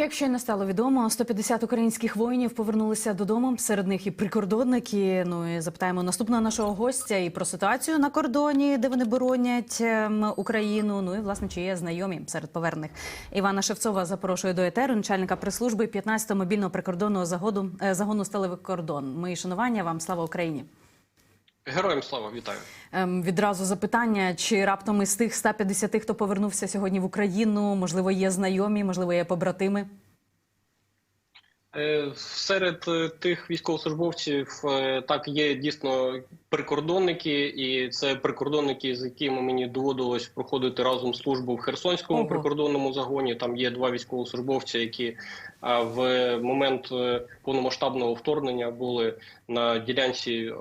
Як не стало відомо, 150 українських воїнів повернулися додому. Серед них і прикордонники. Ну і запитаємо наступного нашого гостя і про ситуацію на кордоні, де вони боронять ем, Україну. Ну і власне чи є знайомі серед повернених. Івана Шевцова запрошує до етеру, начальника прес-служби 15-го мобільного прикордонного загону е, загону сталевий кордон. Мої шанування вам слава Україні. Героям слава вітаю. Ем, відразу запитання: чи раптом із тих 150, хто повернувся сьогодні в Україну, можливо, є знайомі, можливо, є побратими? Е, Серед е, тих військовослужбовців е, так є дійсно прикордонники, і це прикордонники, з якими мені доводилось проходити разом службу в Херсонському Ого. прикордонному загоні. Там є два військовослужбовці, які в момент повномасштабного вторгнення були на ділянці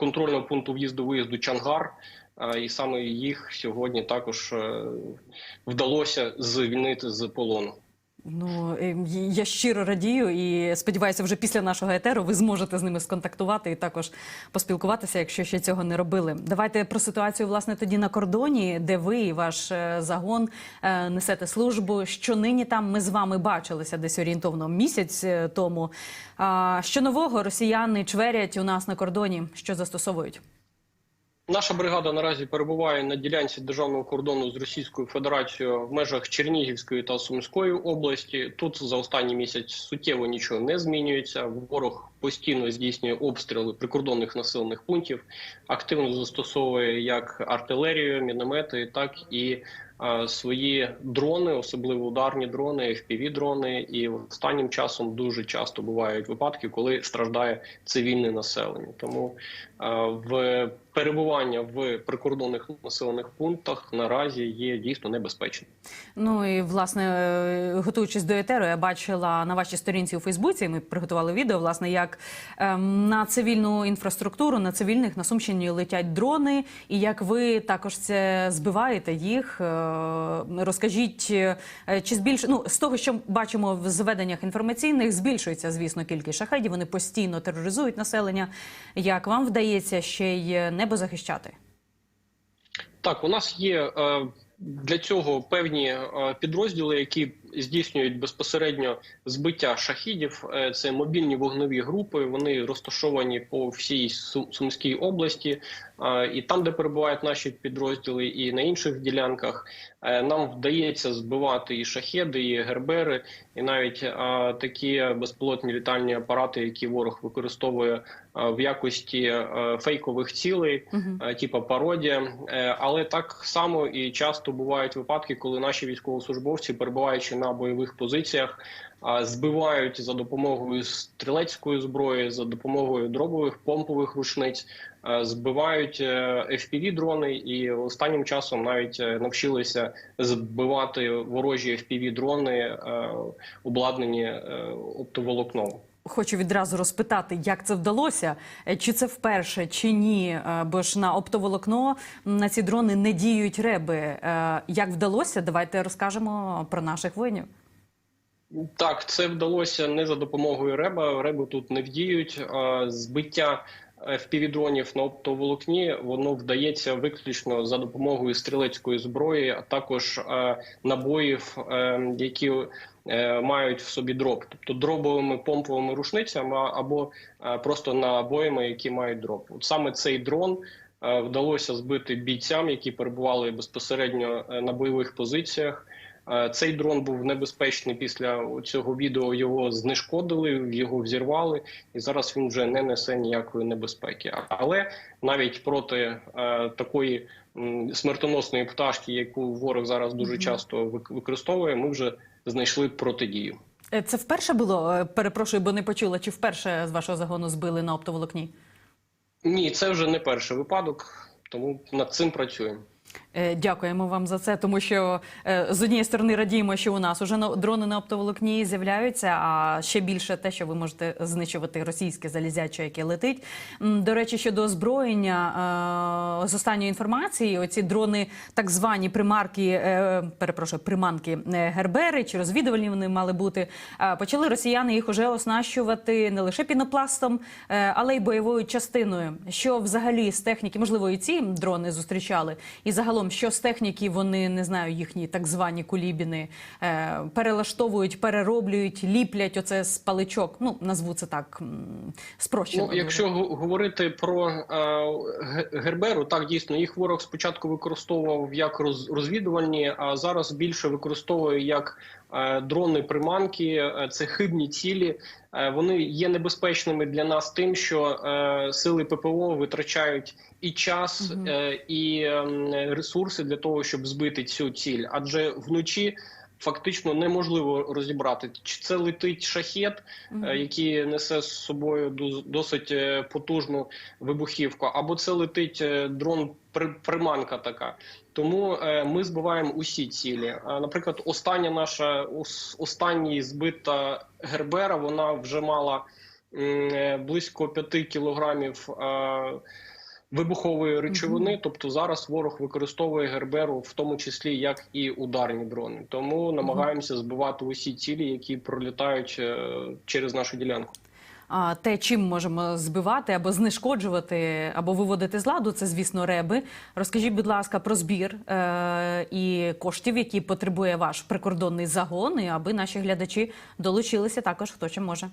контрольного пункту в'їзду-виїзду Чангар. І саме їх сьогодні також е, вдалося звільнити з полону. Ну ем, я щиро радію і сподіваюся, вже після нашого етеру ви зможете з ними сконтактувати і також поспілкуватися, якщо ще цього не робили. Давайте про ситуацію власне тоді на кордоні, де ви і ваш е, загон е, несете службу. Що нині там ми з вами бачилися десь орієнтовно місяць е, тому. Що нового росіяни чверять у нас на кордоні? Що застосовують? Наша бригада наразі перебуває на ділянці державного кордону з Російською Федерацією в межах Чернігівської та Сумської області. Тут за останній місяць суттєво нічого не змінюється. Ворог постійно здійснює обстріли прикордонних населених пунктів, активно застосовує як артилерію, міномети, так і свої дрони, особливо ударні дрони, fpv дрони. І останнім часом дуже часто бувають випадки, коли страждає цивільне населення. Тому в перебування в прикордонних населених пунктах наразі є дійсно небезпечним. Ну і власне, е, готуючись до етеру, я бачила на вашій сторінці у Фейсбуці. Ми приготували відео, власне, як ем, на цивільну інфраструктуру, на цивільних на Сумщині летять дрони, і як ви також це збиваєте їх. Е, Розкажіть, е, чи збільш... ну, з того, що бачимо в зведеннях інформаційних, збільшується, звісно, кількість шахедів. Вони постійно тероризують населення. Як вам вдається ще й небо захищати? Так, у нас є е, для цього певні підрозділи, які здійснюють безпосередньо збиття шахідів. Е, це мобільні вогневі групи. Вони розташовані по всій Сумській області, е, і там, де перебувають наші підрозділи, і на інших ділянках, е, нам вдається збивати і шахеди, і гербери, і навіть такі безпілотні літальні апарати, які ворог використовує в якості фейкових цілей, е, типу пародія. Але так само і часто бувають випадки, коли наші військовослужбовці, перебуваючи на бойових позиціях, збивають за допомогою стрілецької зброї, за допомогою дробових помпових рушниць, е, збивають fpv дрони, і останнім часом навіть е, навчилися збивати ворожі fpv дрони, е, обладнані е, оптоволокном. Хочу відразу розпитати, як це вдалося, Е, чи це вперше, чи ні. Е, Бо ж на оптоволокно на ці дрони не діють реби. Е, Як вдалося? Давайте розкажемо про наших воїнів. Так, це вдалося не за допомогою реба. Реби тут не вдіють. Збиття впівдронів на оптоволокні воно вдається виключно за допомогою стрілецької зброї, а також е, набоїв, е, які е, мають в собі дроб, тобто дробовими помповими рушницями або просто набоями, які мають дроб. От саме цей дрон. Вдалося збити бійцям, які перебували безпосередньо на бойових позиціях. Е, Цей дрон був небезпечний після цього відео. Його знешкодили, його взірвали, і зараз він вже не несе ніякої небезпеки. Але навіть проти е, такої смертоносної пташки, яку ворог зараз дуже часто використовує, ми вже знайшли протидію. Е, Це вперше було? Перепрошую, бо не почула. Чи вперше з вашого загону збили на оптоволокні? Ні, це вже не перший випадок, тому над цим працюємо. Е, Дякуємо вам за це, тому що е, з однієї сторони радіємо, що у нас уже дрони на оптоволокні з'являються, а ще більше те, що ви можете знищувати російське залізяче, яке летить. До речі, щодо озброєння е, з останньої інформації, оці дрони, так звані примарки, перепрошую, приманки Гербери чи розвідувальні вони мали бути. Почали росіяни їх уже оснащувати не лише пінопластом, але й бойовою частиною. Що взагалі з техніки, можливо, і ці дрони зустрічали, і загалом загалом, що з техніки вони не знаю, їхні так звані кулібіни е, перелаштовують, перероблюють, ліплять оце з паличок. Ну назву це так спрощено. Ну, якщо говорити про е, Герберу, так дійсно їх ворог спочатку використовував як роз- розвідувальні, а зараз більше використовує як дрони приманки. Е, Це хибні цілі. Е, Вони є небезпечними для нас тим, що е, сили ППО витрачають і час, е, і ем, ресурси для того, щоб збити цю ціль, адже вночі. Фактично неможливо розібрати, чи це летить шахет, е, який несе з собою досить е, потужну вибухівку, або це летить е, дрон при- приманка така. Тому ми збиваємо усі цілі. Наприклад, остання наша останній збита Гербера, вона вже мала близько 5 кілограмів. Вибухової речовини, тобто зараз ворог використовує Герберу в тому числі як і ударні дрони. Тому намагаємося збивати усі цілі, які пролітають е, через нашу ділянку. А те, чим можемо збивати або знешкоджувати, або виводити з ладу, це звісно реби. Розкажіть, будь ласка, про збір е- і коштів, які потребує ваш прикордонний загон, і аби наші глядачі долучилися також, хто чим може.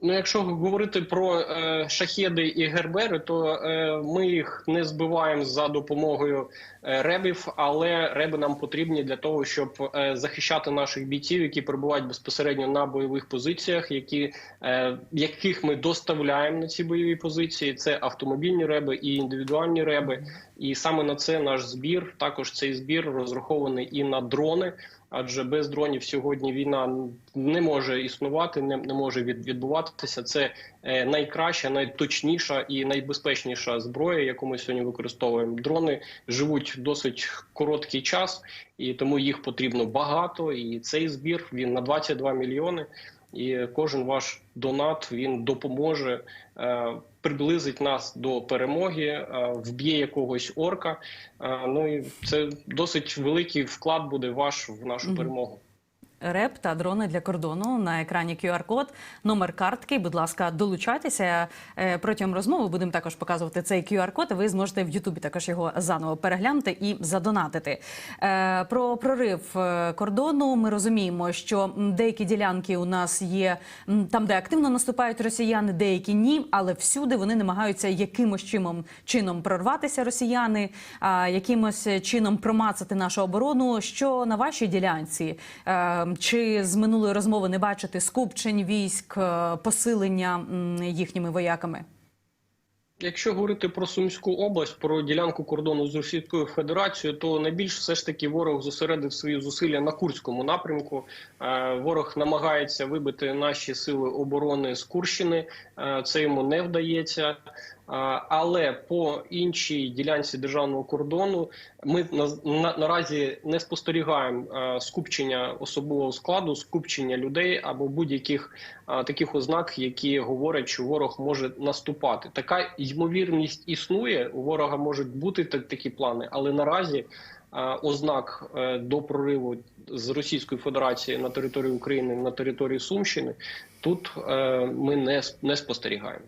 Ну, якщо говорити про е, шахеди і гербери, то е, ми їх не збиваємо за допомогою е, ребів, але реби нам потрібні для того, щоб е, захищати наших бійців, які перебувають безпосередньо на бойових позиціях, які е, яких ми доставляємо на ці бойові позиції. Це автомобільні реби і індивідуальні реби. І саме на це наш збір. Також цей збір розрахований і на дрони. Адже без дронів сьогодні війна не може існувати, не, не може від, відбуватися. Це е, найкраща, найточніша і найбезпечніша зброя, яку ми сьогодні використовуємо. Дрони живуть досить короткий час, і тому їх потрібно багато. І цей збір він на 22 мільйони. І кожен ваш донат він допоможе е, приблизить нас до перемоги, е, вб'є якогось орка. Е, ну і це досить великий вклад буде ваш в нашу перемогу. РЕП та дрони для кордону на екрані QR-код, номер картки. Будь ласка, долучайтеся Е, протягом розмови. Будемо також показувати цей QR-код. Ви зможете в Ютубі також його заново переглянути і задонатити. Е, Про прорив е, кордону ми розуміємо, що деякі ділянки у нас є там, де активно наступають росіяни, деякі ні, але всюди вони намагаються якимось чином чином прорватися росіяни, якимось чином промацати нашу оборону. Що на вашій ділянці? Е, Чи з минулої розмови не бачите скупчень військ, е, посилення їхніми вояками? Якщо говорити про Сумську область, про ділянку кордону з Російською Федерацією, то найбільш все ж таки ворог зосередив свої зусилля на Курському напрямку. Е, Ворог намагається вибити наші сили оборони з Курщини. Е, Це йому не вдається. Але по іншій ділянці державного кордону ми на, на, наразі не спостерігаємо скупчення особового складу, скупчення людей або будь-яких таких ознак, які говорять, що ворог може наступати. Така ймовірність існує. У ворога можуть бути та- такі плани, але наразі е, ознак е, до прориву з Російської Федерації на території України на території Сумщини тут е, ми не, не спостерігаємо.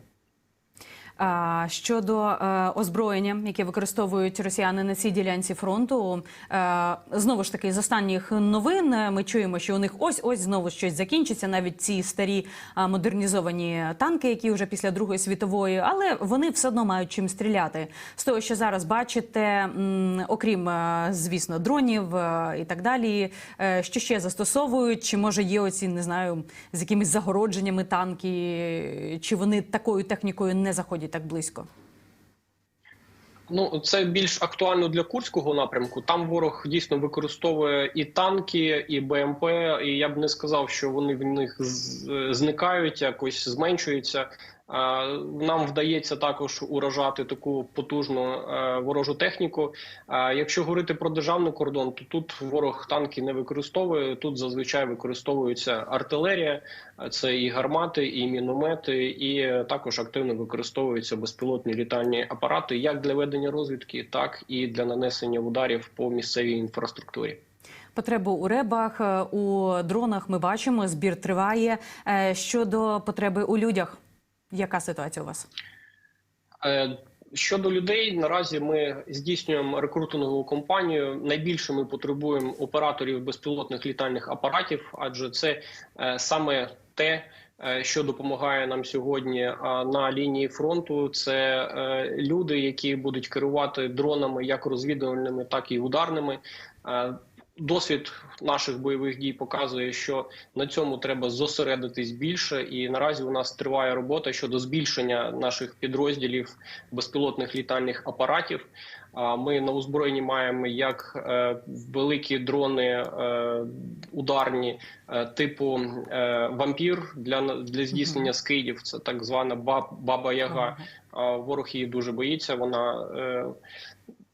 Щодо е, озброєння, яке використовують росіяни на цій ділянці фронту, е, знову ж таки з останніх новин е, ми чуємо, що у них ось ось знову щось закінчиться. Навіть ці старі модернізовані танки, які вже після Другої світової, але вони все одно мають чим стріляти. З того, що зараз бачите, окрім звісно, дронів і так далі, що ще застосовують, чи може є оці не знаю з якимись загородженнями танки, чи вони такою технікою не заходять так близько? Ну, це більш актуально для курського напрямку. Там ворог дійсно використовує і танки, і БМП. І я б не сказав, що вони в них зникають, якось зменшуються. Нам вдається також уражати таку потужну е, ворожу техніку. Якщо говорити про державний кордон, то тут ворог танки не використовує. Тут зазвичай використовується артилерія, це і гармати, і міномети, і також активно використовуються безпілотні літальні апарати як для ведення розвідки, так і для нанесення ударів по місцевій інфраструктурі. Потребу у ребах, е, у дронах ми бачимо, збір триває. Е, Щодо потреби у людях, яка ситуація у вас? Е, Щодо людей, наразі ми здійснюємо рекрутингову кампанію. Найбільше ми потребуємо операторів безпілотних літальних апаратів, адже це е, саме те, е, що допомагає нам сьогодні на лінії фронту. Це люди, які будуть керувати дронами, як розвідувальними, так і ударними. Досвід наших бойових дій показує, що на цьому треба зосередитись більше, і наразі у нас триває робота щодо збільшення наших підрозділів безпілотних літальних апаратів. Ми на озброєнні маємо як е, великі дрони е, ударні е, типу вампір для для здійснення скидів. Це так звана баба Яга. Ворог її дуже боїться. Вона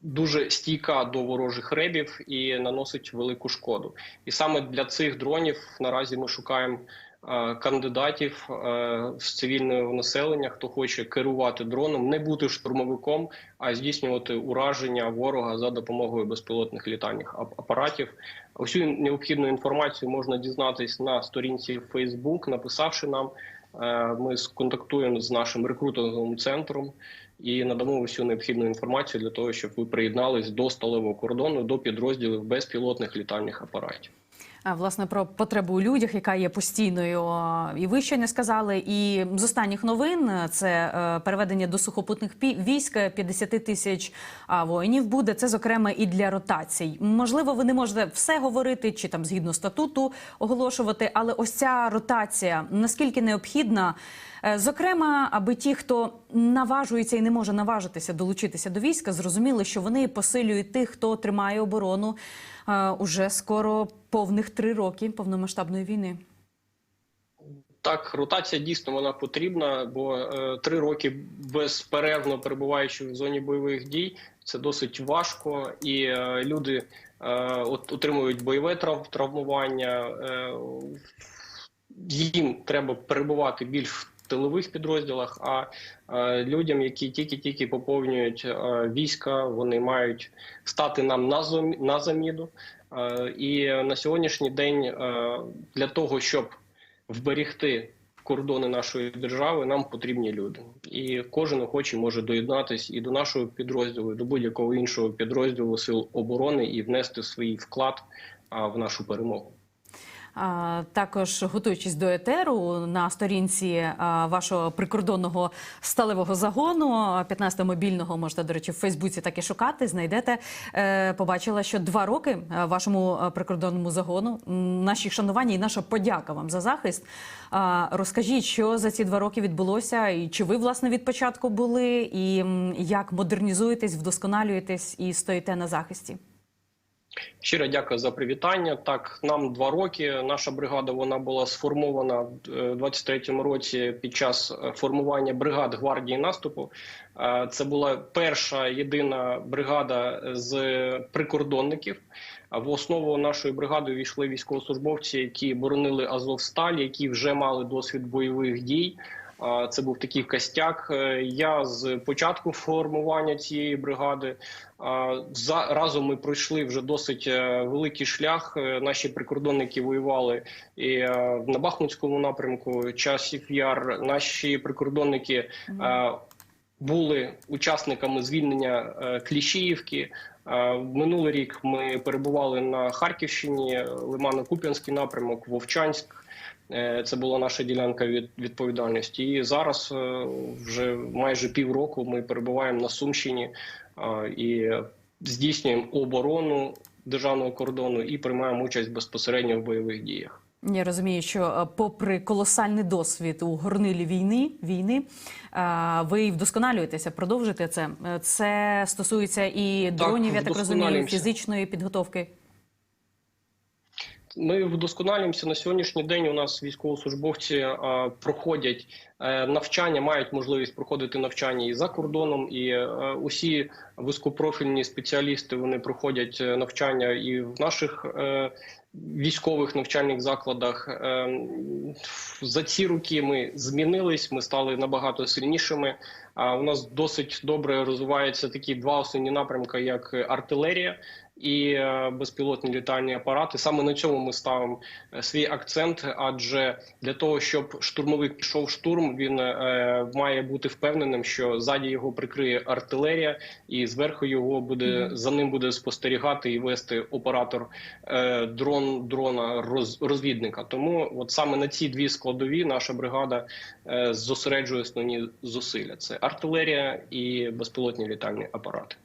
дуже стійка до ворожих ребів і наносить велику шкоду. І саме для цих дронів наразі ми шукаємо е, кандидатів е, з цивільного населення, хто хоче керувати дроном, не бути штурмовиком, а здійснювати ураження ворога за допомогою безпілотних літальних апаратів. Усю необхідну інформацію можна дізнатись на сторінці Facebook, написавши нам. Е, Ми сконтактуємо з нашим рекрутинговим центром і надамо всю необхідну інформацію для того, щоб ви приєднались до сталевого кордону до підрозділів безпілотних літальних апаратів. Власне, про потребу у людях, яка є постійною, і ви ще не сказали. І з останніх новин е, це е, переведення до сухопутних військ е, 50 тисяч воїнів буде. Це зокрема і для ротацій. Можливо, ви не можете все говорити чи там згідно статуту оголошувати, але ось ця ротація наскільки необхідна. Е, Зокрема, аби ті, хто наважується і не може наважитися долучитися до війська, зрозуміли, що вони посилюють тих, хто тримає оборону е, уже скоро повних три роки повномасштабної війни. Так, ротація дійсно вона потрібна, бо е, три роки безперервно перебуваючи в зоні бойових дій, це досить важко, і е, люди е, от, отримують бойове трав, травмування. Е, їм треба перебувати більш в тилових підрозділах. А е, людям, які тільки-тільки поповнюють е, війська, вони мають стати нам на заміну. Е, і на сьогоднішній день для того, щоб вберегти кордони нашої держави, нам потрібні люди, і кожен охочий може доєднатись і до нашого підрозділу, і до будь-якого іншого підрозділу сил оборони і внести свій вклад в нашу перемогу. Також готуючись до етеру на сторінці вашого прикордонного сталевого загону, 15-го мобільного можете, до речі, в Фейсбуці так і шукати. Знайдете. Е, Побачила, що два роки е, вашому е, прикордонному загону. Наші шанування і наша подяка вам за захист. Розкажіть, що за ці два роки відбулося, і чи ви власне від початку були, і як модернізуєтесь, вдосконалюєтесь і стоїте на захисті? Щиро дякую за привітання. Так, нам два роки. Наша бригада вона була сформована в е, 23-му році під час е, формування бригад гвардії наступу. Е, Це була перша єдина бригада з прикордонників. В основу нашої бригади увійшли військовослужбовці, які боронили Азовсталь, які вже мали досвід бойових дій. Це був такий костяк. Е, Я з початку формування цієї бригади за разом ми пройшли вже досить е, великий шлях. Е, Наші прикордонники воювали і на Бахмутському напрямку, часів яр. Наші прикордонники були учасниками звільнення Кліщіївки. Минулий рік ми перебували на Харківщині, Лимано-Куп'янський напрямок, Вовчанськ. Е, Це була наша ділянка від відповідальності. І зараз е, вже майже півроку ми перебуваємо на Сумщині е, і здійснюємо оборону державного кордону і приймаємо участь безпосередньо в бойових діях. Я розумію, що попри колосальний досвід у горнилі війни, війни, ви вдосконалюєтеся, продовжите це. Це стосується і дронів, я так розумію, фізичної підготовки. Ми вдосконалюємося на сьогоднішній день. У нас військовослужбовці а, проходять е, навчання, мають можливість проходити навчання і за кордоном, і е, усі вузькопрофільні спеціалісти вони проходять е, навчання і в наших е, військових навчальних закладах. Е, за ці роки ми змінились, ми стали набагато сильнішими. А у нас досить добре розвиваються такі два основні напрямки, як артилерія. І е, безпілотні літальні апарати. Саме на цьому ми ставимо е, свій акцент. Адже для того, щоб штурмовик пішов штурм, він е, має бути впевненим, що ззаді його прикриє артилерія, і зверху його буде за ним буде спостерігати і вести оператор дрон дрона роз, розвідника. Тому от саме на ці дві складові наша бригада зосереджує основні зусилля: це артилерія і безпілотні літальні апарати.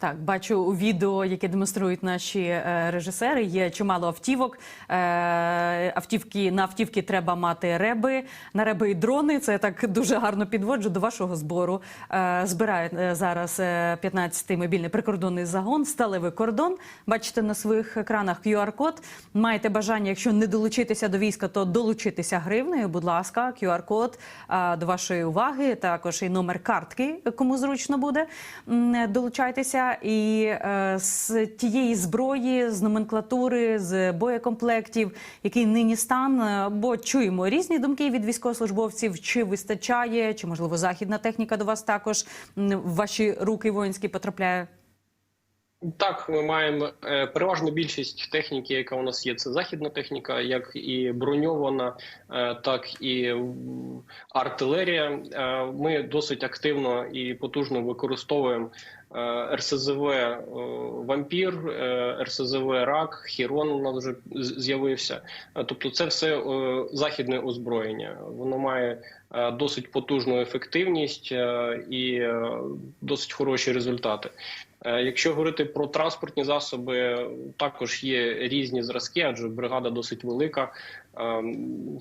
Так, бачу у відео, яке демонструють наші е, режисери. Є чимало автівок. Е, автівки на автівки треба мати реби, на реби і дрони. Це я так дуже гарно підводжу до вашого збору. Е, збирає е, зараз е, 15-й мобільний прикордонний загон, сталевий кордон. Бачите на своїх екранах QR-код. Маєте бажання, якщо не долучитися до війська, то долучитися гривнею. Будь ласка, QR-код е, до вашої уваги. Також і номер картки, кому зручно буде. М, Долучайтеся і е, з тієї зброї, з номенклатури, з боєкомплектів, який нині стан. е, Бо чуємо різні думки від військовослужбовців, чи вистачає, чи можливо західна техніка до вас також в ваші руки воїнські потрапляє. Так, ми маємо е, переважну більшість техніки, яка у нас є, це західна техніка, як і броньована, е, так і артилерія. Ми досить активно і потужно використовуємо РСЗВ е, Вампір, е, РСЗВ Рак, Хірон у нас вже з'явився. Е, Тобто, це все е, західне озброєння. Воно має е, досить потужну ефективність е, і е, досить хороші результати. Е, Якщо говорити про транспортні засоби, також є різні зразки, адже бригада досить велика. Ем,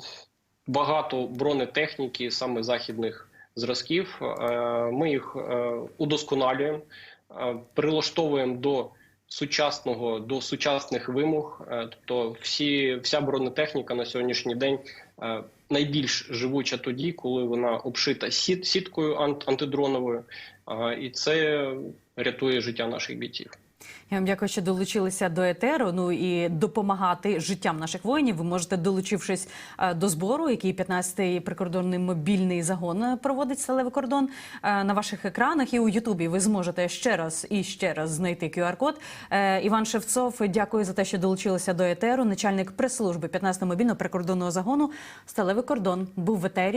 Багато бронетехніки, саме західних зразків. Е, Ми їх е, удосконалюємо, е, прилаштовуємо до сучасного, до сучасних вимог. Тобто, всі, вся бронетехніка на сьогоднішній день найбільш живуча тоді, коли вона обшита сіт, сіткою ант, антидроновою, і це рятує життя наших бійців. Я вам дякую, що долучилися до етеру. Ну і допомагати життям наших воїнів. Ви можете, долучившись е, до збору, який 15-й прикордонний мобільний загон е, проводить сталевий кордон е, на ваших екранах і у Ютубі. Ви зможете ще раз і ще раз знайти QR-код. Іван Шевцов, дякую за те, що долучилися до етеру. Начальник прес-служби 15-го мобільного прикордонного загону. Сталевий кордон був в етері.